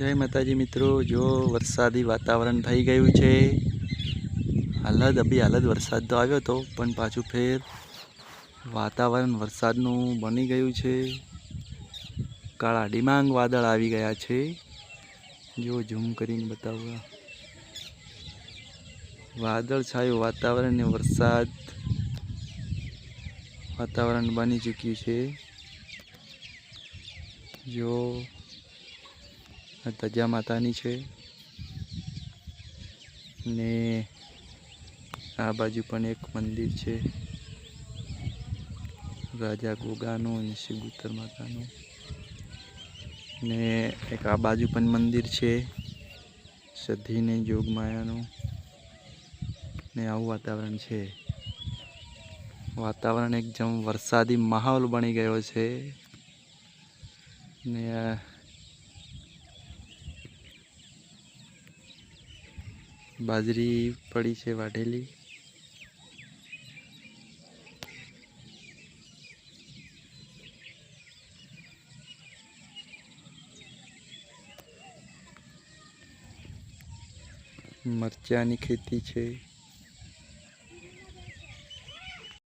જય માતાજી મિત્રો. જો વરસાદી વાતાવરણ થઈ ગયું છે, હાલત, અભી હાલત વરસાદ તો આવ્યો હતો પણ પાછું ફેર વાતાવરણ વરસાદનું બની ગયું છે. કાળા ડિમાંગ વાદળ આવી ગયા છે. જો ઝૂમ કરીને બતાવવા વાદળ છાયું વાતાવરણ ને વરસાદ વાતાવરણ બની ચૂક્યું છે. જો આ તજા માતાની છે. ને આ બાજુ પણ એક મંદિર છે. રાજા ગોગાનું અને શિવગુત્તર માતાનું. ને એક આ બાજુ પણ મંદિર છે. સધીને જોગમાયાનું ને આવું વાતાવરણ છે. વાતાવરણ એકદમ વરસાદી માહોલ બની ગયો છે. ને બાજરી પડી છે વાઢેલી. મરચાની ખેતી છે.